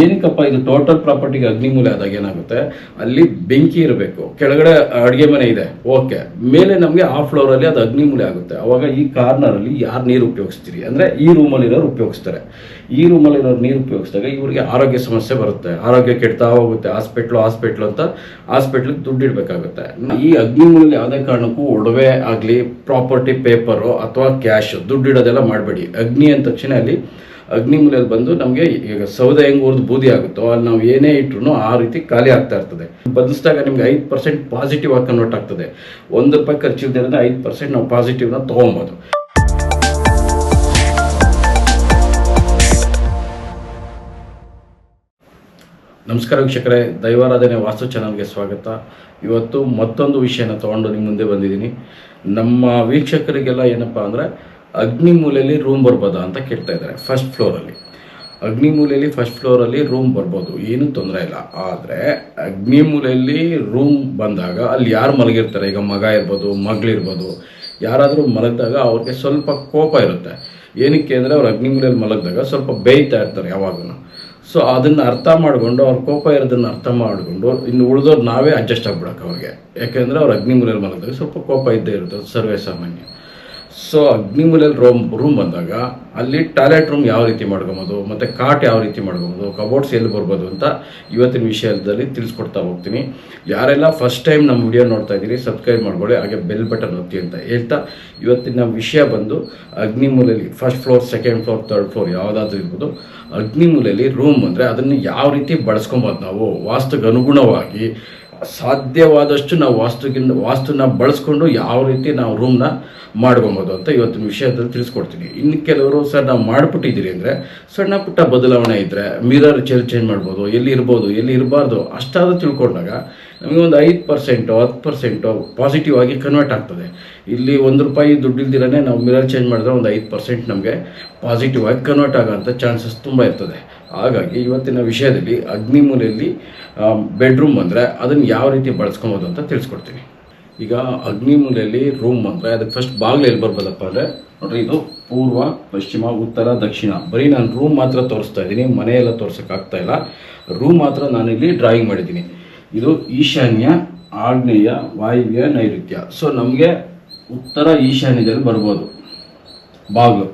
ಏನಕ್ಕಪ್ಪ ಇದು ಟೋಟಲ್ ಪ್ರಾಪರ್ಟಿಗೆ ಅಗ್ನಿಮೂಲೆ ಆದಾಗ ಏನಾಗುತ್ತೆ? ಅಲ್ಲಿ ಬೆಂಕಿ ಇರಬೇಕು. ಕೆಳಗಡೆ ಅಡುಗೆ ಮನೆ ಇದೆ. ಓಕೆ ಮೇಲೆ ನಮಗೆ ಆ ಫ್ಲೋರಲ್ಲಿ ಅದು ಅಗ್ನಿಮೂಲೆ ಆಗುತ್ತೆ. ಅವಾಗ ಈ ಕಾರ್ನರಲ್ಲಿ ಯಾರು ನೀರು ಉಪಯೋಗಿಸ್ತೀರಿ? ಅಂದರೆ ಈ ರೂಮಲ್ಲಿರೋರು ಉಪಯೋಗಿಸ್ತಾರೆ. ಈ ರೂಮಲ್ಲಿರೋರು ನೀರು ಉಪಯೋಗಿಸಿದಾಗ ಇವರಿಗೆ ಆರೋಗ್ಯ ಸಮಸ್ಯೆ ಬರುತ್ತೆ. ಆರೋಗ್ಯ ಕೆಡ್ತಾ ಹೋಗುತ್ತೆ. ಹಾಸ್ಪಿಟ್ಲು ಹಾಸ್ಪಿಟ್ಲು ಅಂತ ಹಾಸ್ಪಿಟ್ಲಿಗೆ ದುಡ್ಡು ಇಡಬೇಕಾಗುತ್ತೆ. ಈ ಅಗ್ನಿಮೂಲಲ್ಲಿ ಯಾವುದೇ ಕಾರಣಕ್ಕೂ ಒಡವೆ ಆಗಲಿ ಪ್ರಾಪರ್ಟಿ ಪೇಪರು ಅಥವಾ ಕ್ಯಾಶ್ ದುಡ್ಡು ಇಡೋದೆಲ್ಲ ಮಾಡಬೇಡಿ. ಅಗ್ನಿ ಅಂದ ತಕ್ಷಣ ಅಲ್ಲಿ ಅಗ್ನಿಮೂಲೆಯಲ್ಲಿ ಬಂದು ನಮಗೆ ಈಗ ಸೌದೆ ಹೆಂಗೆ ಉರಿದು ಬೂದಿ ಆಗುತ್ತೋ ಅಲ್ಲಿ ನಾವು ಏನೇ ಇಟ್ರು ಆ ರೀತಿ ಖಾಲಿ ಆಗ್ತಾ ಇರ್ತದೆ. ಬದಲಿಸಿದಾಗ ನಿಮ್ಗೆ ಐದು ಪರ್ಸೆಂಟ್ ಪಾಸಿಟಿವ್ ಆಗಿ ಕನ್ವರ್ಟ್ ಆಗ್ತದೆ. ಒಂದು ರೂಪಾಯಿ ಖರ್ಚು ಅಂದರೆ ಐದು ಪರ್ಸೆಂಟ್ ನಾವು ಪಾಸಿಟಿವ್ನ ತೊಗೊಬೋದು. ನಮಸ್ಕಾರ ವೀಕ್ಷಕರೇ, ದೈವಾರಾಧನೆ ವಾಸ್ತು ಚಾನಲ್ಗೆ ಸ್ವಾಗತ. ಇವತ್ತು ಮತ್ತೊಂದು ವಿಷಯನ ತಗೊಂಡು ನಿಮ್ಮ ಮುಂದೆ ಬಂದಿದ್ದೀನಿ. ನಮ್ಮ ವೀಕ್ಷಕರಿಗೆಲ್ಲ ಏನಪ್ಪ ಅಂದರೆ ಅಗ್ನಿಮೂಲೆಯಲ್ಲಿ ರೂಮ್ ಬರ್ಬೋದಾ ಅಂತ ಕೇಳ್ತಾ ಇದ್ದಾರೆ ಫಸ್ಟ್ ಫ್ಲೋರಲ್ಲಿ ಅಗ್ನಿಮೂಲೆಯಲ್ಲಿ ಫಸ್ಟ್ ಫ್ಲೋರಲ್ಲಿ ರೂಮ್ ಬರ್ಬೋದು, ಏನೂ ತೊಂದರೆ ಇಲ್ಲ. ಆದರೆ ಅಗ್ನಿಮೂಲೆಯಲ್ಲಿ ರೂಮ್ ಬಂದಾಗ ಅಲ್ಲಿ ಯಾರು ಮಲಗಿರ್ತಾರೆ? ಈಗ ಮಗ ಇರ್ಬೋದು ಮಗಳಿರ್ಬೋದು ಯಾರಾದರೂ ಮಲಗಿದಾಗ ಅವ್ರಿಗೆ ಸ್ವಲ್ಪ ಕೋಪ ಇರುತ್ತೆ. ಏನಕ್ಕೆ ಅಂದರೆ ಅವ್ರು ಅಗ್ನಿಮೂಲೆಯಲ್ಲಿ ಮಲಗಿದಾಗ ಸ್ವಲ್ಪ ಬೇಯ್ತಾ ಇರ್ತಾರೆ ಯಾವಾಗಲೂ. ಸೊ ಅದನ್ನು ಅರ್ಥ ಮಾಡಿಕೊಂಡು, ಅವ್ರ ಕೋಪ ಇರೋದನ್ನು ಅರ್ಥ ಮಾಡಿಕೊಂಡು, ಇನ್ನು ಉಳಿದವ್ರು ನಾವೇ ಅಡ್ಜಸ್ಟ್ ಆಗ್ಬಿಡಕ್ಕೆ ಅವ್ರಿಗೆ. ಯಾಕೆಂದರೆ ಅವ್ರು ಅಗ್ನಿಮೂಲೆಯಲ್ಲಿ ಮಲಗಿದಾಗ ಸ್ವಲ್ಪ ಕೋಪ ಇದ್ದೇ ಇರುತ್ತೆ, ಸರ್ವೇ ಸಾಮಾನ್ಯ. ಸೊ ಅಗ್ನಿಮೂಲೆಯಲ್ಲಿ ರೂಮ್ ರೂಮ್ ಬಂದಾಗ ಅಲ್ಲಿ ಟಾಯ್ಲೆಟ್ ರೂಮ್ ಯಾವ ರೀತಿ ಮಾಡ್ಕೊಬೋದು, ಮತ್ತು ಕಾಟ್ ಯಾವ ರೀತಿ ಮಾಡ್ಕೊಬೋದು ಕಬೋರ್ಡ್ಸ್ ಎಲ್ಲಿ ಬರ್ಬೋದು ಅಂತ ಇವತ್ತಿನ ವಿಷಯದಲ್ಲಿ ತಿಳಿಸ್ಕೊಡ್ತಾ ಹೋಗ್ತೀನಿ. ಯಾರೆಲ್ಲ ಫಸ್ಟ್ ಟೈಮ್ ನಮ್ಮ ವಿಡಿಯೋ ನೋಡ್ತಾ ಇದ್ದೀರಿ ಸಬ್ಸ್ಕ್ರೈಬ್ ಮಾಡ್ಕೊಳ್ಳಿ, ಹಾಗೆ ಬೆಲ್ ಬಟನ್ ಒತ್ತಿ ಅಂತ ಹೇಳ್ತಾ ಇವತ್ತಿನ ವಿಷಯ ಬಂದು ಅಗ್ನಿಮೂಲೆಯಲ್ಲಿ first floor second floor third floor ಯಾವುದಾದ್ರೂ ಇರ್ಬೋದು. ಅಗ್ನಿಮೂಲೆಯಲ್ಲಿ ರೂಮ್ ಅಂದರೆ ಅದನ್ನು ಯಾವ ರೀತಿ ಬಳಸ್ಕೊಬೋದು ನಾವು? ವಾಸ್ತುಗೆ ಅನುಗುಣವಾಗಿ ಸಾಧ್ಯವಾದಷ್ಟು ನಾವು ವಾಸ್ತುಗಿಂತ ವಾಸ್ತುನ ಬಳಸ್ಕೊಂಡು ಯಾವ ರೀತಿ ನಾವು ರೂಮ್ನ ಮಾಡ್ಕೊಬೋದು ಅಂತ ಇವತ್ತಿನ ವಿಷಯದಲ್ಲಿ ತಿಳಿಸ್ಕೊಡ್ತೀನಿ. ಇನ್ನು ಕೆಲವರು, ಸರ್, ನಾವು ಮಾಡಿಬಿಟ್ಟಿದ್ದೀರಿ ಅಂದರೆ ಸಣ್ಣ ಪುಟ್ಟ ಬದಲಾವಣೆ ಇದ್ದರೆ ಮಿರರ್ ಚೇರ್ ಚೇಂಜ್ ಮಾಡ್ಬೋದು, ಎಲ್ಲಿ ಇರ್ಬೋದು, ಎಲ್ಲಿ ಇರಬಾರ್ದು ಅಷ್ಟಾದರೂ ತಿಳ್ಕೊಂಡಾಗ ನಮಗೆ ಒಂದು ಐದು ಪರ್ಸೆಂಟು ಹತ್ತು ಪರ್ಸೆಂಟು ಪಾಸಿಟಿವ್ ಆಗಿ ಕನ್ವರ್ಟ್ ಆಗ್ತದೆ. ಇಲ್ಲಿ ಒಂದು ರೂಪಾಯಿ ದುಡ್ಡು ಇಲ್ದಿರೇ ನಾವು ಮಿರರ್ ಚೇಂಜ್ ಮಾಡಿದ್ರೆ ಒಂದು ಐದು ಪರ್ಸೆಂಟ್ ನಮಗೆ ಪಾಸಿಟಿವ್ ಆಗಿ ಕನ್ವರ್ಟ್ ಆಗೋಂಥ ಚಾನ್ಸಸ್ ತುಂಬ ಇರ್ತದೆ. ಹಾಗಾಗಿ ಇವತ್ತಿನ ವಿಷಯದಲ್ಲಿ ಅಗ್ನಿಮೂಲೆಯಲ್ಲಿ ಬೆಡ್ರೂಮ್ ಅಂದರೆ ಅದನ್ನು ಯಾವ ರೀತಿ ಬಳಸ್ಕೊಬೋದು ಅಂತ ತಿಳಿಸ್ಕೊಡ್ತೀನಿ. ಈಗ ಅಗ್ನಿಮೂಲೆಯಲ್ಲಿ ರೂಮ್ ಅಂದರೆ ಅದಕ್ಕೆ ಫಸ್ಟ್ ಬಾಗಿಲು ಎಲ್ಲಿ ಬರ್ಬೋದಪ್ಪ ಅಂದರೆ ನೋಡ್ರಿ ಇದು ಪೂರ್ವ, ಪಶ್ಚಿಮ, ಉತ್ತರ, ದಕ್ಷಿಣ. ಬರೀ ನಾನು ರೂಮ್ ಮಾತ್ರ ತೋರಿಸ್ತಾ ಇದ್ದೀನಿ, ಮನೆಯೆಲ್ಲ ತೋರ್ಸೋಕ್ಕಾಗ್ತಾ ಇಲ್ಲ. ರೂಮ್ ಮಾತ್ರ ನಾನಿಲ್ಲಿ ಡ್ರಾಯಿಂಗ್ ಮಾಡಿದ್ದೀನಿ. ಇದು ಈಶಾನ್ಯ ಆಗ್ನೇಯ ವಾಯುವ್ಯ ನೈಋತ್ಯ. ಸೊ ನಮಗೆ ಉತ್ತರ ಈಶಾನ್ಯದಲ್ಲಿ ಬರ್ಬೋದು. ಬಾಗಿಲು.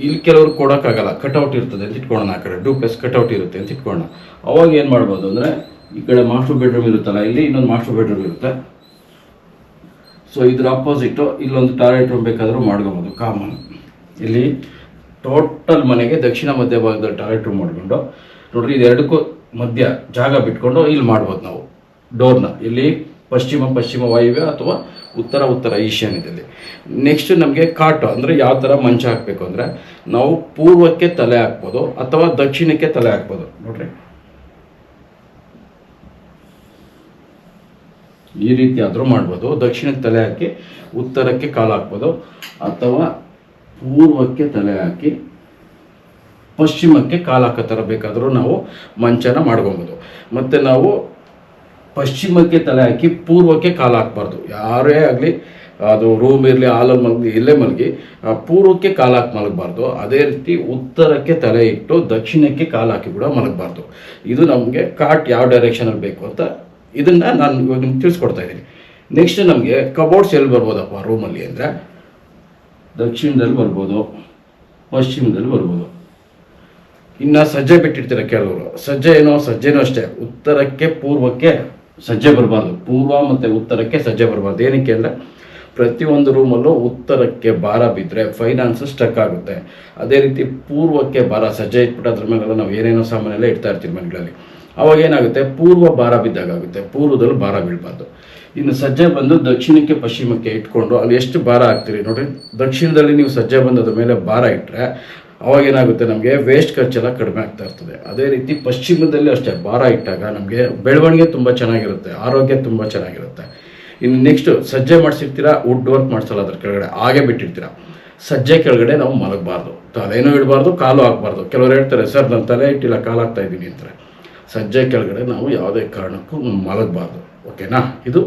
ಇಲ್ಲಿ ಕೆಲವರು ಕೊಡೋಕ್ಕಾಗಲ್ಲ. ಕಟೌಟ್ ಇರ್ತದೆ ಅಂತ ಇಟ್ಕೊಳ್ಳೋಣ ಆ ಕಡೆ. ಡೂಪ್ಲೆಸ್ ಕಟೌಟ್ ಇರುತ್ತೆ ಅಂತ ಇಟ್ಕೊಳ್ಳೋಣ. ಅವಾಗ ಏನು ಮಾಡ್ಬೋದು ಅಂದರೆ, ಈ ಕಡೆ ಮಾಸ್ಟರ್ ಬೆಡ್ರೂಮ್ ಇರುತ್ತಲ್ಲ, ಇಲ್ಲಿ ಇನ್ನೊಂದು ಮಾಸ್ಟರ್ ಬೆಡ್ರೂಮ್ ಇರುತ್ತೆ. ಸೊ ಇದ್ರ ಅಪೋಸಿಟು ಇಲ್ಲೊಂದು ಟಾಯ್ಲೆಟ್ ರೂಮ್ ಬೇಕಾದರೂ ಮಾಡ್ಕೋಬೋದು ಕಾಮನ್ ಇಲ್ಲಿ ಟೋಟಲ್ ಮನೆಗೆ ದಕ್ಷಿಣ ಮಧ್ಯ ಭಾಗದ ಟಾಯ್ಲೆಟ್ ರೂಮ್ ಮಾಡಿಕೊಂಡು, ನೋಡ್ರಿ ಇದೆರಡಕ್ಕೂ ಮಧ್ಯ ಜಾಗ ಬಿಟ್ಕೊಂಡು ಇಲ್ಲಿ ಮಾಡ್ಬೋದು ನಾವು. ಡೋರ್ನ ಇಲ್ಲಿ ಪಶ್ಚಿಮ ಪಶ್ಚಿಮ ವಾಯುವ್ಯ ಅಥವಾ ಉತ್ತರ ಉತ್ತರ ಈಶಾನ್ಯದಲ್ಲಿ ನೆಕ್ಸ್ಟ್ ನಮಗೆ ಕಾಟು, ಅಂದರೆ ಯಾವ ಥರ ಮಂಚ ಹಾಕಬೇಕು ಅಂದರೆ ನಾವು ಪೂರ್ವಕ್ಕೆ ತಲೆ ಹಾಕ್ಬೋದು ಅಥವಾ ದಕ್ಷಿಣಕ್ಕೆ ತಲೆ ಹಾಕ್ಬೋದು. ನೋಡ್ರಿ. ಈ ರೀತಿ ಆದರೂ ಮಾಡ್ಬೋದು. ದಕ್ಷಿಣಕ್ಕೆ ತಲೆ ಹಾಕಿ, ಉತ್ತರಕ್ಕೆ ಕಾಲು ಹಾಕ್ಬೋದು ಅಥವಾ ಪೂರ್ವಕ್ಕೆ ತಲೆ ಹಾಕಿ, ಪಶ್ಚಿಮಕ್ಕೆ ಕಾಲು ಹಾಕೋ ಥರ ಬೇಕಾದರೂ ನಾವು ಮಂಚನ ಮಾಡ್ಕೊಬೋದು. ಮತ್ತು ನಾವು ಪಶ್ಚಿಮಕ್ಕೆ ತಲೆ ಹಾಕಿ ಪೂರ್ವಕ್ಕೆ ಕಾಲು ಹಾಕ್ಬಾರ್ದು. ಯಾರೇ ಆಗಲಿ, ಅದು ರೂಮ್ ಇರಲಿ ಹಾಲಲ್ಲಿ ಮಲಗಿ, ಇಲ್ಲೇ ಮಲಗಿ ಪೂರ್ವಕ್ಕೆ ಕಾಲು ಹಾಕಿ ಮಲಗಬಾರ್ದು. ಅದೇ ರೀತಿ ಉತ್ತರಕ್ಕೆ ತಲೆ ಇಟ್ಟು ದಕ್ಷಿಣಕ್ಕೆ ಕಾಲು ಹಾಕಿ ಕೂಡ ಮಲಗಬಾರ್ದು. ಇದು ನಮಗೆ ಕಾಟ್ ಯಾವ ಡೈರೆಕ್ಷನಲ್ಲಿ ಬೇಕು ಅಂತ ಇದನ್ನು ನಾನು ಇವಾಗ ನಿಮ್ಗೆ ತಿಳಿಸ್ಕೊಡ್ತಾ ಇದ್ದೀನಿ. ನೆಕ್ಸ್ಟ್ ನಮಗೆ ಕಬೋರ್ಡ್ಸ್ ಎಲ್ಲಿ ಬರ್ಬೋದಪ್ಪ ರೂಮಲ್ಲಿ ಅಂದರೆ? ದಕ್ಷಿಣದಲ್ಲಿ ಬರ್ಬೋದು, ಪಶ್ಚಿಮದಲ್ಲಿ ಬರ್ಬೋದು. ಇನ್ನು ಸಜ್ಜೆ ಬಿಟ್ಟಿರ್ತಾರೆ ಕೆಲವರು ಸಜ್ಜೆ ಏನೋ, ಸಜ್ಜೆನೋ ಅಷ್ಟೇ. ಉತ್ತರಕ್ಕೆ, ಪೂರ್ವಕ್ಕೆ ಸಜ್ಜೆ ಬರಬಾರ್ದು. ಪೂರ್ವ ಮತ್ತು ಉತ್ತರಕ್ಕೆ ಸಜ್ಜೆ ಬರಬಾರ್ದು. ಏನಕ್ಕೆ ಅಂದರೆ ಪ್ರತಿಯೊಂದು ರೂಮಲ್ಲೂ ಉತ್ತರಕ್ಕೆ ಭಾರ ಬಿದ್ದರೆ ಫೈನಾನ್ಸ್ ಸ್ಟಕ್ ಆಗುತ್ತೆ. ಅದೇ ರೀತಿ ಪೂರ್ವಕ್ಕೆ ಭಾರ ಸಜ್ಜೆ ಇಟ್ಬಿಟ್ಟು ಅದ್ರ ಮೇಲೆಲ್ಲ ನಾವು ಏನೇನೋ ಸಾಮಾನೆಲ್ಲ ಇಡ್ತಾ ಇರ್ತೀವಿ ಮನೆಗಳಲ್ಲಿ. ಅವಾಗ ಏನಾಗುತ್ತೆ? ಪೂರ್ವ ಭಾರ ಬಿದ್ದಾಗ ಆಗುತ್ತೆ. ಪೂರ್ವದಲ್ಲಿ ಭಾರ ಬೀಳ್ಬಾರ್ದು. ಇನ್ನು ಸಜ್ಜೆ ಬಂದು ದಕ್ಷಿಣಕ್ಕೆ, ಪಶ್ಚಿಮಕ್ಕೆ ಇಟ್ಕೊಂಡು ಅಲ್ಲಿ ಎಷ್ಟು ಭಾರ ಹಾಕ್ತೀರಿ ನೋಡಿ ದಕ್ಷಿಣದಲ್ಲಿ ನೀವು ಸಜ್ಜೆ ಬಂದದ ಮೇಲೆ ಭಾರ ಇಟ್ಟರೆ ಅವಾಗ ಏನಾಗುತ್ತೆ, ನಮಗೆ ವೇಸ್ಟ್ ಖರ್ಚೆಲ್ಲ ಕಡಿಮೆ ಆಗ್ತಾ ಇರ್ತದೆ. ಅದೇ ರೀತಿ ಪಶ್ಚಿಮದಲ್ಲಿ ಅಷ್ಟೇ, ಭಾರ ಇಟ್ಟಾಗ ನಮಗೆ ಬೆಳವಣಿಗೆ ತುಂಬ ಚೆನ್ನಾಗಿರುತ್ತೆ, ಆರೋಗ್ಯ ತುಂಬ ಚೆನ್ನಾಗಿರುತ್ತೆ. ಇನ್ನು ನೆಕ್ಸ್ಟ್ ಸಜ್ಜೆ ಮಾಡಿಸಿರ್ತೀರಾ ವುಡ್ ವರ್ಕ್ ಮಾಡಿಸಲ್ಲ ಅದ್ರ ಕೆಳಗಡೆ, ಹಾಗೆ ಬಿಟ್ಟಿರ್ತೀರಾ. ಸಜ್ಜೆ ಕೆಳಗಡೆ ನಾವು ಮಲಗಬಾರ್ದು. ತಲೆನೂ ಇಡಬಾರ್ದು, ಕಾಲು ಹಾಕ್ಬಾರ್ದು. ಕೆಲವರು ಹೇಳ್ತಾರೆ, ಸರ್, ನಾನು ತಲೆ ಇಟ್ಟಿಲ್ಲ, ಕಾಲು ಹಾಕ್ತಾ ಇದ್ದೀನಿ ಅಂತಾರೆ. ಸಜ್ಜೆ ಕೆಳಗಡೆ ನಾವು ಯಾವುದೇ ಕಾರಣಕ್ಕೂ ಮಲಗಬಾರ್ದು. ಓಕೆನಾ? ಇದು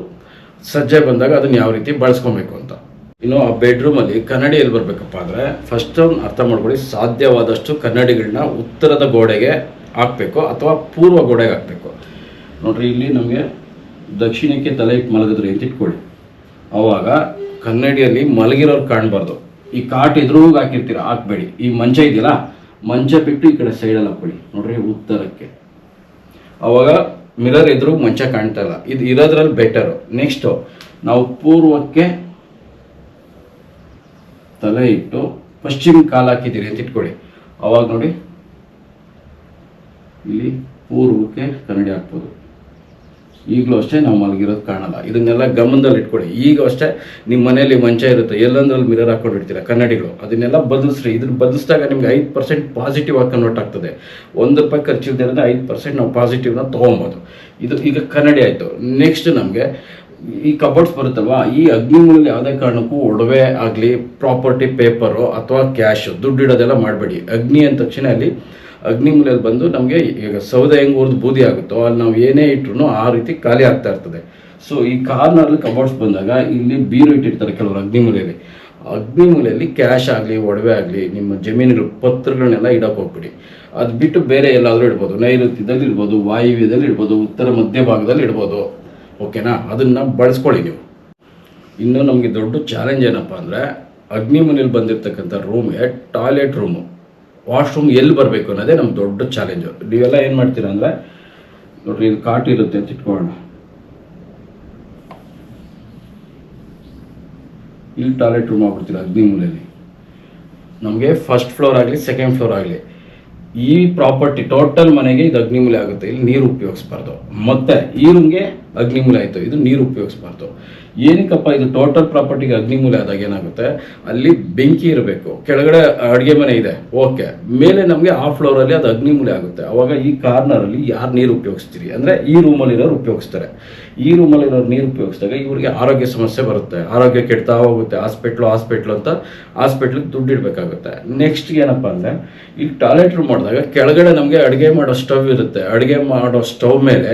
ಸಜ್ಜೆ ಬಂದಾಗ ಅದನ್ನು ಯಾವ ರೀತಿ ಬಳಸ್ಕೊಬೇಕು ಅಂತ. ಇನ್ನು ಆ ಬೆಡ್ರೂಮಲ್ಲಿ ಕನ್ನಡಿ ಎಲ್ಲಿ ಬರಬೇಕಪ್ಪ ಅಂದರೆ ಫಸ್ಟ್ ಅರ್ಥ ಮಾಡ್ಕೊಳ್ಳಿ ಸಾಧ್ಯವಾದಷ್ಟು ಕನ್ನಡಿಗಳನ್ನ ಉತ್ತರದ ಗೋಡೆಗೆ ಹಾಕಬೇಕು ಅಥವಾ ಪೂರ್ವ ಗೋಡೆಗೆ ಹಾಕಬೇಕು. ನೋಡ್ರಿ, ಇಲ್ಲಿ ನಮಗೆ ದಕ್ಷಿಣಕ್ಕೆ ತಲೆ ಇಟ್ಟು ಮಲಗಿದ್ರಿ ಅಂತ ಇಟ್ಕೊಳ್ಳಿ. ಅವಾಗ ಕನ್ನಡಿಯಲ್ಲಿ ಮಲಗಿರೋರು ಕಾಣಬಾರ್ದು. ಈ ಕಾಟ್ ಎದುರು ಹಾಕಿರ್ತೀರ, ಹಾಕ್ಬೇಡಿ. ಈ ಮಂಚ ಇದೆಯಲ್ಲ, ಮಂಚ ಬಿಟ್ಟು ಈ ಕಡೆ ಸೈಡಲ್ಲಿ ಹಾಕ್ಬೇಡಿ ನೋಡ್ರಿ, ಉತ್ತರಕ್ಕೆ. ಅವಾಗ ಮಿರರ್ ಎದುರು ಮಂಚ ಕಾಣ್ತಾ ಇಲ್ಲ. ಇದು ಇರೋದ್ರಲ್ಲಿ ಬೆಟರ್ ನೆಕ್ಸ್ಟು ನಾವು ಪೂರ್ವಕ್ಕೆ ತಲೆ ಇಟ್ಟು ಪಶ್ಚಿಮ ಕಾಲ ಹಾಕಿದ್ದೀರಿ ಅಂತ ಇಟ್ಕೊಳ್ಳಿ. ಅವಾಗ ನೋಡಿ, ಇಲ್ಲಿ ಪೂರ್ವಕ್ಕೆ ಕನ್ನಡಿ ಹಾಕ್ಬೋದು. ಈಗಲೂ ಅಷ್ಟೇ ನಾವು ಮಲಗಿರೋದು ಕಾಣಲ್ಲ. ಇದನ್ನೆಲ್ಲ ಗಮನದಲ್ಲಿ ಇಟ್ಕೊಳ್ಳಿ. ಈಗ ಅಷ್ಟೇ ನಿಮ್ಮ ಮನೆಯಲ್ಲಿ ಮಂಚ ಇರುತ್ತೆ. ಎಲ್ಲಂದ್ರಲ್ಲಿ ಮಿರರ್ ಹಾಕೊಂಡಿರ್ತೀರ ಕನ್ನಡಿಗಳು. ಅದನ್ನೆಲ್ಲ ಬದಲಿಸ್ರಿ. ಇದನ್ನ ಬದಲಿಸಿದಾಗ ನಿಮ್ಗೆ ಐದು ಪರ್ಸೆಂಟ್ ಪಾಸಿಟಿವ್ ಆಗಿ ಕನ್ವರ್ಟ್ ಆಗ್ತದೆ. ಒಂದು ರೂಪಾಯಿ ಖರ್ಚಿಲ್ದಿರೋದ್ರೆ ಐದು ಪರ್ಸೆಂಟ್ ನಾವು ಪಾಸಿಟಿವ್ನ ತೊಗೊಬೋದು. ಇದು ಈಗ ಕನ್ನಡಿ ಆಯಿತು. ನೆಕ್ಸ್ಟ್ ನಮಗೆ ಈ ಕಬೋರ್ಡ್ಸ್ ಬರುತ್ತಲ್ವಾ, ಈ ಅಗ್ನಿಮೂಲಲ್ಲಿ ಯಾವುದೇ ಕಾರಣಕ್ಕೂ ಒಡವೆ ಆಗಲಿ ಪ್ರಾಪರ್ಟಿ ಪೇಪರು ಅಥವಾ ಕ್ಯಾಶು ದುಡ್ಡು ಇಡೋದೆಲ್ಲ ಮಾಡಬೇಡಿ. ಅಗ್ನಿ ಅಂದ ತಕ್ಷಣ ಅಲ್ಲಿ ಅಗ್ನಿ ಮೂಲೆಯಲ್ಲಿ ಬಂದು ನಮಗೆ ಈಗ ಸೌದೆ ಹೆಂಗೆ ಉರಿದು ಬೂದಿ ಆಗುತ್ತೋ, ಅಲ್ಲಿ ನಾವು ಏನೇ ಇಟ್ರು ಆ ರೀತಿ ಖಾಲಿ ಆಗ್ತಾ ಇರ್ತದೆ. ಸೊ ಈ ಕಾರ್ನರ್ಲಿ ಕಬೋರ್ಡ್ಸ್ ಬಂದಾಗ ಇಲ್ಲಿ ಬೀರು ಇಟ್ಟಿರ್ತಾರೆ ಕೆಲವರು ಅಗ್ನಿ ಮೂಲದಲ್ಲಿ ಕ್ಯಾಶ್ ಆಗಲಿ, ಒಡವೆ ಆಗಲಿ, ನಿಮ್ಮ ಜಮೀನುಗಳು ಪತ್ರಗಳನ್ನೆಲ್ಲ ಇಡೋಕೆ ಹೋಗ್ಬಿಡಿ. ಅದು ಬಿಟ್ಟು ಬೇರೆ ಎಲ್ಲಾದರೂ ಇಡ್ಬೋದು. ನೈಋತ್ಯದಲ್ಲಿ ಇಡ್ಬೋದು, ವಾಯುವ್ಯದಲ್ಲಿ ಇಡ್ಬೋದು, ಉತ್ತರ ಮಧ್ಯ ಭಾಗದಲ್ಲಿ ಇಡ್ಬೋದು. ಓಕೆನಾ? ಅದನ್ನು ಬಳಸ್ಕೊಳ್ಳಿ ನೀವು. ಇನ್ನು ನಮಗೆ ದೊಡ್ಡ ಚಾಲೆಂಜ್ ಏನಪ್ಪ ಅಂದರೆ, ಅಗ್ನಿ ಮನೇಲಿ ಬಂದಿರತಕ್ಕಂಥ ರೂಮ್ಗೆ ಟಾಯ್ಲೆಟ್ ರೂಮು ವಾಶ್ರೂಮ್ ಎಲ್ಲಿ ಬರಬೇಕು ಅನ್ನೋದೇ ನಮ್ಮ ದೊಡ್ಡ ಚಾಲೆಂಜು ನೀವೆಲ್ಲ ಏನು ಮಾಡ್ತೀರಾ ಅಂದರೆ, ನೋಡ್ರಿ, ಇದು ಕಾಟು ಇರುತ್ತೆ ಅಂತ ಇಟ್ಕೊಳ್ಳೋಣ. ಇಲ್ಲಿ ಟಾಯ್ಲೆಟ್ ರೂಮ್ ಆಗ್ಬಿಡ್ತೀರ ಅಗ್ನಿ ಮೂಲೆಯಲ್ಲಿ ನಮಗೆ ಫಸ್ಟ್ ಫ್ಲೋರ್ ಆಗಲಿ ಸೆಕೆಂಡ್ ಫ್ಲೋರ್ ಆಗಲಿ. ಈ ಪ್ರಾಪರ್ಟಿ ಟೋಟಲ್ ಮನೆಗೆ ಇದು ಅಗ್ನಿಮೂಲೆ ಆಗುತ್ತೆ. ಇಲ್ಲಿ ನೀರು ಉಪಯೋಗಿಸ್ಬಾರ್ದು. ಮತ್ತೆ ಈ ರೂಮ್ಗೆ ಅಗ್ನಿಮೂಲೆ ಆಯಿತು, ಇದು ನೀರು ಉಪಯೋಗಿಸ್ಬಾರ್ದು. ಏನಕ್ಕಪ್ಪ, ಇದು ಟೋಟಲ್ ಪ್ರಾಪರ್ಟಿಗೆ ಅಗ್ನಿಮೂಲೆ ಆದಾಗ ಏನಾಗುತ್ತೆ? ಅಲ್ಲಿ ಬೆಂಕಿ ಇರಬೇಕು. ಕೆಳಗಡೆ ಅಡುಗೆ ಮನೆ ಇದೆ. ಓಕೆ ಮೇಲೆ ನಮಗೆ ಆ ಫ್ಲೋರಲ್ಲಿ ಅದು ಅಗ್ನಿಮೂಲೆ ಆಗುತ್ತೆ. ಅವಾಗ ಈ ಕಾರ್ನರಲ್ಲಿ ಯಾರು ನೀರು ಉಪಯೋಗಿಸ್ತೀರಿ? ಅಂದರೆ ಈ ರೂಮಲ್ಲಿರೋರು ಉಪಯೋಗಿಸ್ತಾರೆ. ಈ ರೂಮಲ್ಲಿರೋರು ನೀರು ಉಪಯೋಗಿಸಿದಾಗ ಇವರಿಗೆ ಆರೋಗ್ಯ ಸಮಸ್ಯೆ ಬರುತ್ತೆ. ಆರೋಗ್ಯ ಕೆಡ್ತಾ ಹೋಗುತ್ತೆ. ಹಾಸ್ಪಿಟ್ಲು ಹಾಸ್ಪಿಟ್ಲು ಅಂತ ಹಾಸ್ಪಿಟ್ಲಿಗೆ ದುಡ್ಡು ಇಡಬೇಕಾಗುತ್ತೆ. ನೆಕ್ಸ್ಟ್ ಏನಪ್ಪ ಅಂದರೆ, ಈ ಟಾಯ್ಲೆಟ್ ರೂಮ್ ಮಾಡಿದಾಗ ಕೆಳಗಡೆ ನಮಗೆ ಅಡುಗೆ ಮಾಡೋ ಸ್ಟವ್ ಇರುತ್ತೆ. ಅಡುಗೆ ಮಾಡೋ ಸ್ಟವ್ ಮೇಲೆ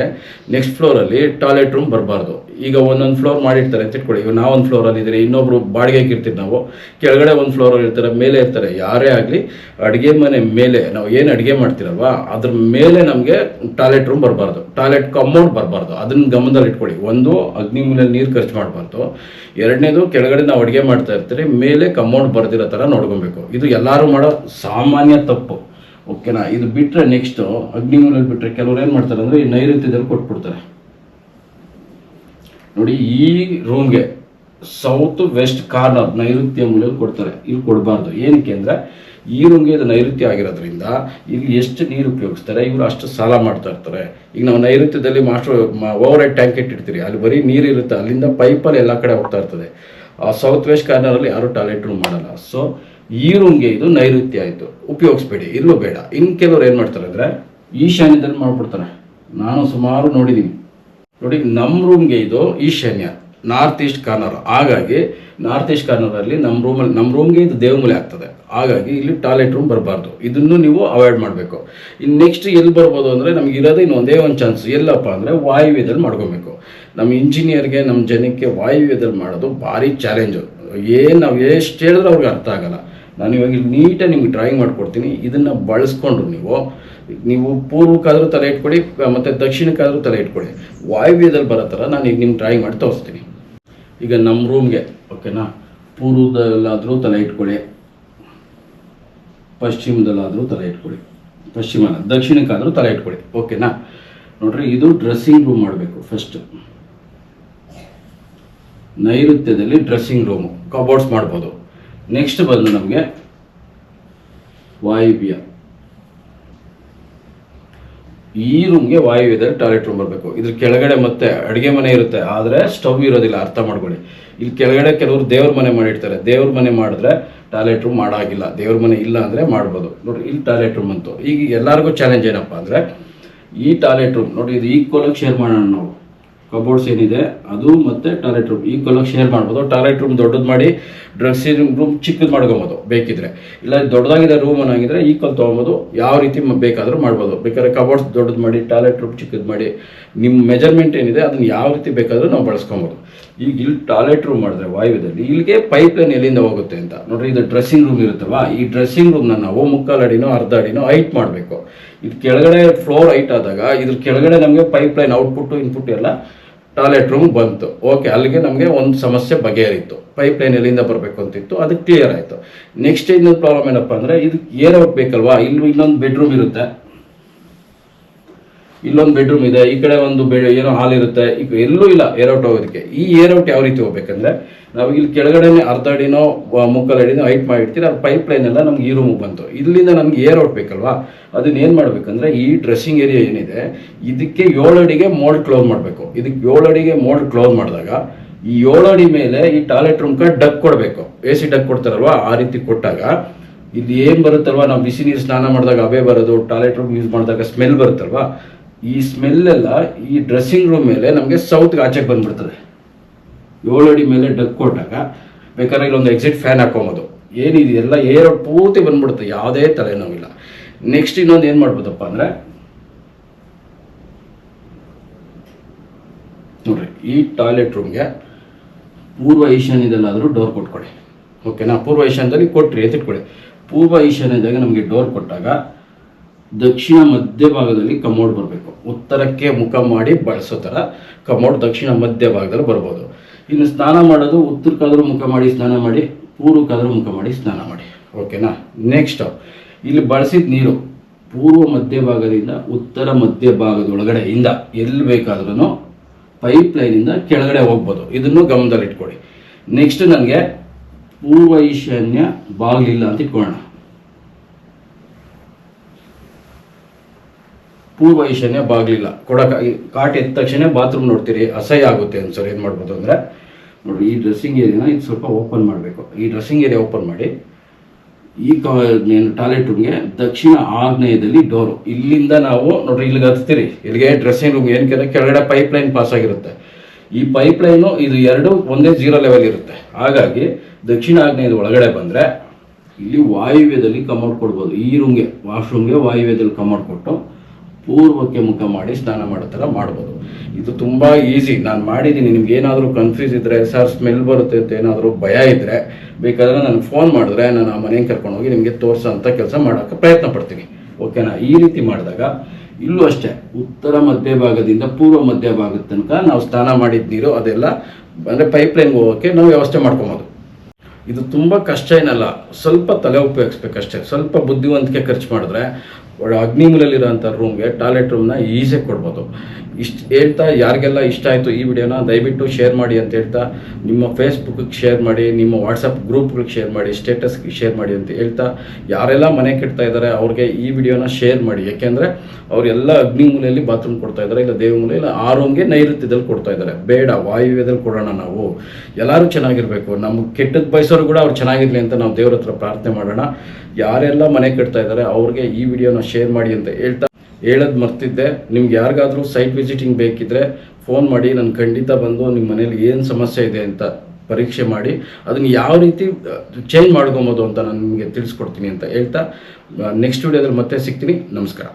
ನೆಕ್ಸ್ಟ್ ಫ್ಲೋರಲ್ಲಿ ಟಾಯ್ಲೆಟ್ ರೂಮ್ ಬರಬಾರ್ದು. ಈಗ ಒಂದೊಂದು ಫ್ಲೋರ್ ಮಾಡಿರ್ತಾರೆ ಅಂತ ಇಟ್ಕೊಳ್ಳಿ ಈಗ ನಾವೊಂದು ಫ್ಲೋರಲ್ಲಿ ಇದ್ದೀರಿ ಇನ್ನೊಬ್ರು ಬಾಡಿಗೆಗೆ ಇರ್ತೀವಿ ನಾವು. ಕೆಳಗಡೆ ಒಂದು ಫ್ಲೋರಲ್ಲಿ ಇರ್ತಾರೆ, ಮೇಲೆ ಇರ್ತಾರೆ. ಯಾರೇ ಆಗಲಿ, ಅಡುಗೆ ಮನೆ ಮೇಲೆ, ನಾವು ಏನು ಅಡುಗೆ ಮಾಡ್ತೀರಲ್ವಾ, ಅದ್ರ ಮೇಲೆ ನಮಗೆ ಟಾಯ್ಲೆಟ್ ರೂಮ್ ಬರಬಾರ್ದು. ಟಾಯ್ಲೆಟ್ ಕಮೌಂಟ್ ಬರಬಾರ್ದು. ಅದನ್ನ ಗಮನದಲ್ಲಿ ಇಟ್ಕೊಳ್ಳಿ. ಒಂದು, ಅಗ್ನಿ ಮೂಲೆಯಲ್ಲಿ ನೀರು ಖರ್ಚು ಮಾಡಬಾರ್ದು. ಎರಡನೇದು, ಕೆಳಗಡೆ ನಾವು ಅಡುಗೆ ಮಾಡ್ತಾ ಇರ್ತೀರಿ, ಮೇಲೆ ಕಮೌಂಟ್ ಬರ್ದಿರೋ ಥರ ನೋಡ್ಕೊಬೇಕು. ಇದು ಎಲ್ಲರೂ ಮಾಡೋ ಸಾಮಾನ್ಯ ತಪ್ಪು. ಓಕೆನಾ? ಇದು ಬಿಟ್ಟರೆ ನೆಕ್ಸ್ಟು ಅಗ್ನಿ ಮೂಲೆಯಲ್ಲಿ ಬಿಟ್ಟರೆ ಕೆಲವ್ರು ಏನು ಮಾಡ್ತಾರೆ ಅಂದರೆ ಈ ನೈಋತ್ಯದಲ್ಲಿ ಕೊಟ್ಬಿಡ್ತಾರೆ. ನೋಡಿ, ಈ ರೂಮ್ಗೆ ಸೌತ್ ವೆಸ್ಟ್ ಕಾರ್ನರ್ ನೈಋತ್ಯ ಮೂಲೆಯಲ್ಲಿ ಕೊಡ್ತಾರೆ. ಇಲ್ಲಿ ಕೊಡಬಾರ್ದು. ಏನಕ್ಕೆ ಅಂದರೆ, ಈ ರೂಮ್ಗೆ ಇದು ನೈಋತ್ಯ ಆಗಿರೋದ್ರಿಂದ ಇಲ್ಲಿ ಎಷ್ಟು ನೀರು ಉಪಯೋಗಿಸ್ತಾರೆ? ಇವರು ಅಷ್ಟು ಸಾಲ ಮಾಡ್ತಾ ಇರ್ತಾರೆ. ಈಗ ನಾವು ನೈಋತ್ಯದಲ್ಲಿ ಮಾಸ್ಟರ್ ಓವರ್ ಹೆಡ್ ಟ್ಯಾಂಕ್ ಇಟ್ಟಿರ್ತೀರಿ. ಅಲ್ಲಿ ಬರೀ ನೀರು ಇರುತ್ತೆ. ಅಲ್ಲಿಂದ ಪೈಪಲ್ಲಿ ಎಲ್ಲ ಕಡೆ ಹೋಗ್ತಾ ಇರ್ತದೆ. ಆ ಸೌತ್ ವೆಸ್ಟ್ ಕಾರ್ನರಲ್ಲಿ ಯಾರು ಟಾಯ್ಲೆಟ್ ರೂಮ್ ಮಾಡಲ್ಲ. ಸೊ ಈ ರೂಮ್ಗೆ ಇದು ನೈಋತ್ಯ ಆಯಿತು. ಉಪಯೋಗಿಸ್ಬೇಡಿ. ಇಲ್ಲೂ ಬೇಡ. ಇನ್ನು ಕೆಲವ್ರು ಏನು ಮಾಡ್ತಾರೆ ಅಂದರೆ, ಈಶಾನ್ಯದಲ್ಲಿ ಮಾಡ್ಬಿಡ್ತಾರೆ. ನಾನು ಸುಮಾರು ನೋಡಿದ್ದೀನಿ ನೋಡಿ ನಮ್ಮ ರೂಮ್ಗೆ ಇದು ಈಶಾನ್ಯ ನಾರ್ತ್ ಈಸ್ಟ್ ಕಾರ್ನರ್ ಹಾಗಾಗಿ ನಾರ್ತ್ ಈಸ್ಟ್ ಕಾರ್ನರಲ್ಲಿ ನಮ್ಮ ರೂಮಲ್ಲಿ ನಮ್ಮ ರೂಮ್ಗೆ ಇದು ದೇವಮೂಲೆ ಆಗ್ತದೆ. ಹಾಗಾಗಿ ಇಲ್ಲಿ ಟಾಯ್ಲೆಟ್ ರೂಮ್ ಬರಬಾರ್ದು. ಇದನ್ನು ನೀವು ಅವಾಯ್ಡ್ ಮಾಡಬೇಕು. ಇನ್ನು ನೆಕ್ಸ್ಟ್ ಎಲ್ಲಿ ಬರ್ಬೋದು ಅಂದರೆ, ನಮ್ಗೆ ಇರೋದೇ ಇನ್ನು ಒಂದೇ ಒಂದು ಚಾನ್ಸ್ ಎಲ್ಲಪ್ಪ ಅಂದರೆ, ವಾಯುವ್ಯದಲ್ಲಿ ಮಾಡ್ಕೊಬೇಕು. ನಮ್ಮ ಇಂಜಿನಿಯರ್ಗೆ ನಮ್ಮ ಜನಕ್ಕೆ ವಾಯುವ್ಯದಲ್ಲಿ ಮಾಡೋದು ಭಾರಿ ಚಾಲೆಂಜು ಏನು ನಾವು ಎಷ್ಟು ಹೇಳಿದ್ರೆ ಅವ್ರಿಗೆ ಅರ್ಥ ಆಗಲ್ಲ. ನಾನು ಇವಾಗ ನೀಟಾಗಿ ನಿಮ್ಗೆ ಡ್ರಾಯಿಂಗ್ ಮಾಡ್ಕೊಡ್ತೀನಿ. ಇದನ್ನು ಬಳಸ್ಕೊಂಡ್ರು ನೀವು. ನೀವು ಪೂರ್ವಕ್ಕಾದರೂ ತಲೆ ಇಟ್ಕೊಳ್ಳಿ ಮತ್ತು ದಕ್ಷಿಣಕ್ಕಾದರೂ ತಲೆ ಇಟ್ಕೊಳ್ಳಿ ವಾಯುವ್ಯದಲ್ಲಿ ಬರೋ ಥರ ನಾನು ಈಗ ನಿಮ್ಮ ಡ್ರಾಯಿಂಗ್ ಮಾಡಿ ತೋರಿಸ್ತೀನಿ. ಈಗ ನಮ್ಮ ರೂಮ್ಗೆ ಓಕೆನಾ ಪೂರ್ವದಲ್ಲಾದರೂ ತಲೆ ಇಟ್ಕೊಳ್ಳಿ ಪಶ್ಚಿಮದಲ್ಲಾದರೂ ತಲೆ ಇಟ್ಕೊಳ್ಳಿ ಪಶ್ಚಿಮ ದಕ್ಷಿಣಕ್ಕಾದರೂ ತಲೆ ಇಟ್ಕೊಳ್ಳಿ ಓಕೆನಾ ನೋಡ್ರಿ, ಇದು ಡ್ರೆಸ್ಸಿಂಗ್ ರೂಮ್ ಮಾಡಬೇಕು ಫಸ್ಟ್ ನೈಋತ್ಯದಲ್ಲಿ ಡ್ರೆಸ್ಸಿಂಗ್ ರೂಮು ಕಬೋರ್ಡ್ಸ್ ಮಾಡ್ಬೋದು. ನೆಕ್ಸ್ಟ್ ಬಂದು ನಮಗೆ ವಾಯುವ್ಯ. ಈ ರೂಮ್ಗೆ ವಾಯುವ್ಯದಲ್ಲಿ ಟಾಯ್ಲೆಟ್ ರೂಮ್ ಬರಬೇಕು. ಇದ್ರ ಕೆಳಗಡೆ ಮತ್ತೆ ಅಡುಗೆ ಮನೆ ಇರುತ್ತೆ, ಆದರೆ ಸ್ಟವ್ ಇರೋದಿಲ್ಲ, ಅರ್ಥ ಮಾಡ್ಕೊಳ್ಳಿ. ಇಲ್ಲಿ ಕೆಳಗಡೆ ಕೆಲವರು ದೇವ್ರ ಮನೆ ಮಾಡಿರ್ತಾರೆ. ದೇವ್ರ ಮನೆ ಮಾಡಿದ್ರೆ ಟಾಯ್ಲೆಟ್ ರೂಮ್ ಮಾಡಾಗಿಲ್ಲ. ದೇವ್ರ ಮನೆ ಇಲ್ಲ ಅಂದರೆ ಮಾಡ್ಬೋದು. ನೋಡಿ ಇಲ್ಲಿ ಟಾಯ್ಲೆಟ್ ರೂಮ್ ಅಂತು. ಈಗ ಎಲ್ಲರಿಗೂ ಚಾಲೆಂಜ್ ಏನಪ್ಪ ಅಂದರೆ, ಈ ಟಾಯ್ಲೆಟ್ ರೂಮ್ ನೋಡಿ ಇದು ಈಕ್ವಲಾಗಿ ಶೇರ್ ಮಾಡೋಣ ನಾವು. ಕಬೋರ್ಡ್ಸ್ ಏನಿದೆ ಅದು ಮತ್ತೆ ಟಾಯ್ಲೆಟ್ ರೂಮ್ ಈಕ್ವಲಾಗಿ ಶೇರ್ ಮಾಡ್ಬೋದು. ಟಾಯ್ಲೆಟ್ ರೂಮ್ ದೊಡ್ಡದು ಮಾಡಿ ಡ್ರೆಸ್ಸಿಂಗ್ ರೂಮ್ ಚಿಕ್ಕದು ಮಾಡ್ಕೊಬೋದು ಬೇಕಿದ್ರೆ. ಇಲ್ಲ ದೊಡ್ಡದಾಗಿದೆ ರೂಮ್ ಅನ್ನಾಗಿದ್ರೆ ಈಕ್ವಲ್ ತೊಗೊಬೋದು. ಯಾವ ರೀತಿ ಬೇಕಾದರೂ ಮಾಡ್ಬೋದು. ಬೇಕಾದ್ರೆ ಕಬೋರ್ಡ್ಸ್ ದೊಡ್ಡದು ಮಾಡಿ, ಟಾಯ್ಲೆಟ್ ರೂಮ್ ಚಿಕ್ಕದು ಮಾಡಿ ನಿಮ್ಮ ಮೆಜರ್ಮೆಂಟ್ ಏನಿದೆ ಅದನ್ನ ಯಾವ ರೀತಿ ಬೇಕಾದರೂ ನಾವು ಬಳಸ್ಕೊಬೋದು. ಈಗ ಇಲ್ಲಿ ಟಾಯ್ಲೆಟ್ ರೂಮ್ ಮಾಡಿದ್ರೆ ವಾಯುವ್ಯದಲ್ಲಿ ಇಲ್ಲಿಗೆ ಪೈಪ್ ಲೈನ್ ಎಲ್ಲಿಂದ ಹೋಗುತ್ತೆ ಅಂತ. ನೋಡ್ರಿ, ಇದು ಡ್ರೆಸ್ಸಿಂಗ್ ರೂಮ್ ಇರುತ್ತಲ್ವಾ? ಈ ಡ್ರೆಸ್ಸಿಂಗ್ ರೂಮ್ನ ನಾವು ಮುಕ್ಕಾಲು ಅಡಿನೋ, ಅರ್ಧ ಅಡಿನೋ ಹೈಟ್ ಮಾಡಬೇಕು. ಇದು ಕೆಳಗಡೆ ಫ್ಲೋರ್ ಹೈಟ್ ಆದಾಗ ಇದ್ರ ಕೆಳಗಡೆ ನಮಗೆ ಪೈಪ್ ಲೈನ್ ಔಟ್ಪುಟ್ ಇನ್ಪುಟ್ ಎಲ್ಲ ಟಾಯ್ಲೆಟ್ ರೂಮ್ ಬಂತು. ಓಕೆ, ಅಲ್ಲಿಗೆ ನಮಗೆ ಒಂದು ಸಮಸ್ಯೆ ಬಗೆಹರಿತ್ತು ಪೈಪ್ ಲೈನ್ ಎಲ್ಲಿಂದ ಬರಬೇಕು ಅಂತಿತ್ತು, ಅದು ಕ್ಲಿಯರ್ ಆಯಿತು. ನೆಕ್ಸ್ಟ್ ಇನ್ನೊಂದು ಪ್ರಾಬ್ಲಮ್ ಏನಪ್ಪ ಅಂದರೆ, ಇದು ಏರ್ ಹೋಗ್ಬೇಕಲ್ವಾ ಬೇಕಲ್ವಾ? ಇಲ್ಲಿ ಇನ್ನೊಂದು ಬೆಡ್ರೂಮ್ ಇರುತ್ತೆ. ಇಲ್ಲೊಂದು ಬೆಡ್ರೂಮ್ ಇದೆ, ಈ ಕಡೆ ಒಂದು ಬೆ ಏನೋ ಹಾಲ್ ಇರುತ್ತೆ ಈಗ ಎಲ್ಲೂ ಇಲ್ಲ ಏರ್ಔಟ್ ಹೋಗೋದಕ್ಕೆ ಈ ಏರ್ಔಟ್ ಯಾವ ರೀತಿ ಹೋಗ್ಬೇಕಂದ್ರೆ, ನಾವು ಇಲ್ಲಿ ಕೆಳಗಡೆನೆ ಅರ್ಧ ಅಡಿನೋ ಮುಕ್ಕಾಲು ಅಡಿನೋ ಹೈಟ್ ಮಾಡಿರ್ತೀರಿ ಅದು ಪೈಪ್ ಲೈನ್ ಎಲ್ಲ ನಮ್ಗೆ ಈ ರೂಮಿಗೆ ಬಂತು. ಇಲ್ಲಿಂದ ನಮ್ಗೆ ಏರ್ಔಟ್ ಬೇಕಲ್ವಾ? ಅದನ್ನ ಏನು ಮಾಡ್ಬೇಕಂದ್ರೆ, ಈ ಡ್ರೆಸ್ಸಿಂಗ್ ಏರಿಯಾ ಏನಿದೆ, ಇದಕ್ಕೆ ಏಳು ಅಡಿಗೆ ಮೋಲ್ಡ್ ಕ್ಲೋಸ್ ಮಾಡಬೇಕು. ಇದಕ್ಕೆ ಏಳು ಅಡಿಗೆ ಮೋಲ್ಡ್ ಕ್ಲೋಸ್ ಮಾಡಿದಾಗ, ಈ ಏಳು ಅಡಿ ಮೇಲೆ ಈ ಟಾಯ್ಲೆಟ್ ರೂಮ್ ಕಡೆ ಡಕ್ ಕೊಡಬೇಕು. ಎ ಸಿ ಡಕ್ ಕೊಡ್ತಾರಲ್ವಾ? ಆ ರೀತಿ ಕೊಟ್ಟಾಗ, ಇಲ್ಲಿ ಏನು ಬರುತ್ತಲ್ವಾ? ನಾವು ಬಿಸಿ ನೀರು ಸ್ನಾನ ಮಾಡಿದಾಗ ಅವೇ ಬರೋದು ಟಾಯ್ಲೆಟ್ ರೂಮ್ ಯೂಸ್ ಮಾಡಿದಾಗ ಸ್ಮೆಲ್ ಬರುತ್ತಲ್ವಾ? ಈ ಸ್ಮೆಲ್ ಎಲ್ಲ ಈ ಡ್ರೆಸ್ಸಿಂಗ್ ರೂಮ್ ಮೇಲೆ ನಮಗೆ ಸೌತ್ಗೆ ಆಚೆಗೆ ಬಂದ್ಬಿಡ್ತದೆ. ಏಳು ಅಡಿ ಮೇಲೆ ಡಕ್ ಕೊಟ್ಟಾಗ ಬೇಕಾದ್ರೆ ಇಲ್ಲೊಂದು ಎಕ್ಸಿಟ್ ಫ್ಯಾನ್ ಹಾಕೊಂಬೋದು ಏನಿದೆ, ಎಲ್ಲ ಏರ್ ಪೂರ್ತಿ ಬಂದ್ಬಿಡುತ್ತೆ, ಯಾವುದೇ ತಲೆನೋವಿಲ್ಲ. ನೆಕ್ಸ್ಟ್ ಇನ್ನೊಂದು ಏನು ಮಾಡ್ಬೋದಪ್ಪ ಅಂದರೆ, ನೋಡ್ರಿ, ಈ ಟಾಯ್ಲೆಟ್ ರೂಮ್ಗೆ ಪೂರ್ವ ಈಶಾನ್ಯದಲ್ಲಾದರೂ ಡೋರ್ ಕೊಟ್ಕೊಳ್ಳಿ ಓಕೆನಾ ಪೂರ್ವ ಈಶಾನ್ಯದಲ್ಲಿ ಕೊಟ್ರಿ ಅಂತ ಇಟ್ಕೊಳ್ಳಿ ಪೂರ್ವ ಈಶಾನ್ಯದಾಗ ನಮಗೆ ಡೋರ್ ಕೊಟ್ಟಾಗ ದಕ್ಷಿಣ ಮಧ್ಯಭಾಗದಲ್ಲಿ ಕಮೋಡ್ ಬರಬೇಕು. ಉತ್ತರಕ್ಕೆ ಮುಖ ಮಾಡಿ ಬಳಸೋ ಥರ ಕಮೋಡ್ ದಕ್ಷಿಣ ಮಧ್ಯ ಭಾಗದಲ್ಲಿ ಬರ್ಬೋದು. ಇನ್ನು ಸ್ನಾನ ಮಾಡೋದು ಉತ್ತರಕ್ಕಾದ್ರೂ ಮುಖ ಮಾಡಿ ಸ್ನಾನ ಮಾಡಿ ಪೂರ್ವಕ್ಕಾದ್ರೂ ಮುಖ ಮಾಡಿ ಸ್ನಾನ ಮಾಡಿ. ಓಕೆನಾ ನೆಕ್ಸ್ಟ್ ಇಲ್ಲಿ ಬಳಸಿದ ನೀರು ಪೂರ್ವ ಮಧ್ಯ ಭಾಗದಿಂದ ಉತ್ತರ ಮಧ್ಯ ಮಧ್ಯಭಾಗದೊಳಗಡೆಯಿಂದ ಎಲ್ಲಿ ಬೇಕಾದ್ರೂ ಪೈಪ್ ಲೈನಿಂದ ಕೆಳಗಡೆ ಹೋಗ್ಬೋದು. ಇದನ್ನು ಗಮನದಲ್ಲಿ ಇಟ್ಕೊಳ್ಳಿ ನೆಕ್ಸ್ಟ್ ನನಗೆ ಪೂರ್ವ ಈಶಾನ್ಯ ಬಾಗಿಲಿಲ್ಲ ಅಂತ ಇಟ್ಕೊಳ್ಳೋಣ. ಪೂರ್ವ ಈಶಾನ್ಯ ಬಾಗ್ಲಿಲ್ಲ. ಕೊಡಕ ಕಾಟ್ ಎದ್ದ ತಕ್ಷಣ ಬಾತ್ರೂಮ್ ನೋಡ್ತೀರಿ, ಅಸಹ್ಯ ಆಗುತ್ತೆ ಅನ್ಸರ್ ಏನು ಮಾಡ್ಬೋದು ಅಂದರೆ ನೋಡಿ ಈ ಡ್ರೆಸ್ಸಿಂಗ್ ಏರಿಯಾನ ಇದು ಸ್ವಲ್ಪ ಓಪನ್ ಮಾಡಬೇಕು. ಈ ಡ್ರೆಸ್ಸಿಂಗ್ ಏರಿಯಾ ಓಪನ್ ಮಾಡಿ, ಈ ಟಾಯ್ಲೆಟ್ ರೂಮ್ಗೆ ದಕ್ಷಿಣ ಆಗ್ನೇಯದಲ್ಲಿ ಡೋರು ಇಲ್ಲಿಂದ ನಾವು, ನೋಡ್ರಿ, ಇಲ್ಲಿಗೆ ಹತ್ತಿರಿ. ಇಲ್ಲಿಗೆ ಡ್ರೆಸ್ಸಿಂಗ್ ರೂಮ್ ಏನಕ್ಕೆ ಕೆಳಗಡೆ ಪೈಪ್ ಲೈನ್ ಪಾಸ್ ಆಗಿರುತ್ತೆ. ಈ ಪೈಪ್ ಲೈನು ಇದು ಎರಡು ಒಂದೇ ಜೀರೋ ಲೆವೆಲ್ ಇರುತ್ತೆ. ಹಾಗಾಗಿ, ದಕ್ಷಿಣ ಆಗ್ನೇಯದ ಒಳಗಡೆ ಬಂದರೆ, ಇಲ್ಲಿ ವಾಯುವ್ಯದಲ್ಲಿ ಕಮೋಡ್ ಕೊಡ್ಬೋದು. ಈ ರೂಮ್ಗೆ ವಾಶ್ರೂಮ್ಗೆ ವಾಯುವ್ಯದಲ್ಲಿ ಕಮೋಡ್ ಕೊಟ್ಟು ಪೂರ್ವಕ್ಕೆ ಮುಖ ಮಾಡಿ ಸ್ನಾನ ಮಾಡೋ ಥರ ಮಾಡ್ಬೋದು. ಇದು ತುಂಬ ಈಸಿ. ನಾನು ಮಾಡಿದ್ದೀನಿ. ನಿಮ್ಗೆ ಏನಾದರೂ ಕನ್ಫ್ಯೂಸ್ ಇದ್ದರೆ ಸರ್ ಸ್ಮೆಲ್ ಬರುತ್ತೆ ಅಂತ ಏನಾದರೂ ಭಯ ಇದ್ದರೆ ಬೇಕಾದ್ರೆ ನನಗೆ ಫೋನ್ ಮಾಡಿದ್ರೆ ನಾನು ಆ ಮನೆಗೆ ಕರ್ಕೊಂಡು ಹೋಗಿ ನಿಮಗೆ ತೋರಿಸೋ ಕೆಲಸ ಮಾಡೋಕ್ಕೆ ಪ್ರಯತ್ನ ಪಡ್ತೀನಿ. ಓಕೆನಾ ಈ ರೀತಿ ಮಾಡಿದಾಗ, ಇಲ್ಲೂ ಅಷ್ಟೇ, ಉತ್ತರ ಮಧ್ಯಭಾಗದಿಂದ ಪೂರ್ವ ಮಧ್ಯಭಾಗದ ತನಕ ನಾವು ಸ್ನಾನ ಮಾಡಿದ ನೀರು, ಅದೆಲ್ಲ ಅಂದರೆ ಲೈನ್ ಹೋಗೋಕ್ಕೆ ನಾವು ವ್ಯವಸ್ಥೆ ಮಾಡ್ಕೊಬೋದು. ಇದು ತುಂಬ ಕಷ್ಟ ಏನಲ್ಲ. ಸ್ವಲ್ಪ ತಲೆ ಉಪಯೋಗಿಸ್ಬೇಕಷ್ಟೇ. ಸ್ವಲ್ಪ ಬುದ್ಧಿವಂತಿಕೆ ಖರ್ಚು ಮಾಡಿದ್ರೆ ಒಳ್ಳೆ ಅಗ್ನಿಮೂಲಲ್ಲಿರೋಂಥ ರೂಮ್ಗೆ ಟಾಯ್ಲೆಟ್ ರೂಮ್ನ ಈಸಿಯಾಗಿ ಕೊಡ್ಬೋದು. ಇಷ್ಟು ಹೇಳ್ತಾ ಯಾರಿಗೆಲ್ಲ ಇಷ್ಟ ಆಯಿತು ಈ ವಿಡಿಯೋನ ದಯವಿಟ್ಟು ಶೇರ್ ಮಾಡಿ ಅಂತ ಹೇಳ್ತಾ, ನಿಮ್ಮ ಫೇಸ್ಬುಕ್ಗೆ ಶೇರ್ ಮಾಡಿ, ನಿಮ್ಮ ವಾಟ್ಸಪ್ ಗ್ರೂಪ್ಗಳಿಗೆ ಶೇರ್ ಮಾಡಿ ಸ್ಟೇಟಸ್ಗೆ ಶೇರ್ ಮಾಡಿ ಅಂತ ಹೇಳ್ತಾ, ಯಾರೆಲ್ಲ ಮನೆ ಕೆಡ್ತಾ ಇದ್ದಾರೆ ಅವ್ರಿಗೆ ಈ ವಿಡಿಯೋನ ಶೇರ್ ಮಾಡಿ. ಯಾಕೆಂದರೆ ಅವರೆಲ್ಲ ಅಗ್ನಿಮೂಲೆಯಲ್ಲಿ ಬಾತ್ರೂಮ್ ಕೊಡ್ತಾ ಇದ್ದಾರೆ ಇಲ್ಲ ದೇವಮೂಲೆ ಇಲ್ಲ ಆ ರೂಮ್ಗೆ ನೈಋತ್ಯದಲ್ಲಿ ಕೊಡ್ತಾ ಇದ್ದಾರೆ ಬೇಡ, ವಾಯುವ್ಯದಲ್ಲಿ ಕೊಡೋಣ ನಾವು. ಎಲ್ಲರೂ ಚೆನ್ನಾಗಿರಬೇಕು. ನಮ್ಗೆ ಕೆಟ್ಟದ್ದು ಬಯಸೋರು ಕೂಡ ಅವ್ರು ಚೆನ್ನಾಗಿರಲಿ ಅಂತ ನಾವು ದೇವ್ರ ಹತ್ರ ಪ್ರಾರ್ಥನೆ ಮಾಡೋಣ. ಯಾರೆಲ್ಲ ಮನೆ ಕಟ್ತಾ ಇದ್ದಾರೆ, ಅವ್ರಿಗೆ ಈ ವಿಡಿಯೋನ ಶೇರ್ ಮಾಡಿ ಅಂತ ಹೇಳ್ತಾ ಹೇಳೋದು ಮರ್ತಿದ್ದೆ. ನಿಮ್ಗೆ ಯಾರಿಗಾದರೂ ಸೈಟ್ ವಿಸಿಟಿಂಗ್ ಬೇಕಿದ್ರೆ ಫೋನ್ ಮಾಡಿ, ನಾನು ಖಂಡಿತ ಬಂದು ನಿಮ್ಮ ಮನೇಲಿ ಏನು ಸಮಸ್ಯೆ ಇದೆ ಅಂತ ಪರೀಕ್ಷೆ ಮಾಡಿ, ಅದನ್ನು ಯಾವ ರೀತಿ ಚೇಂಜ್ ಮಾಡ್ಕೊಬೋದು ಅಂತ ನಾನು ನಿಮಗೆ ತಿಳಿಸ್ಕೊಡ್ತೀನಿ ಅಂತ ಹೇಳ್ತಾ ನೆಕ್ಸ್ಟ್ ವಿಡಿಯೋದಲ್ಲಿ ಮತ್ತೆ ಸಿಗ್ತೀನಿ. ನಮಸ್ಕಾರ.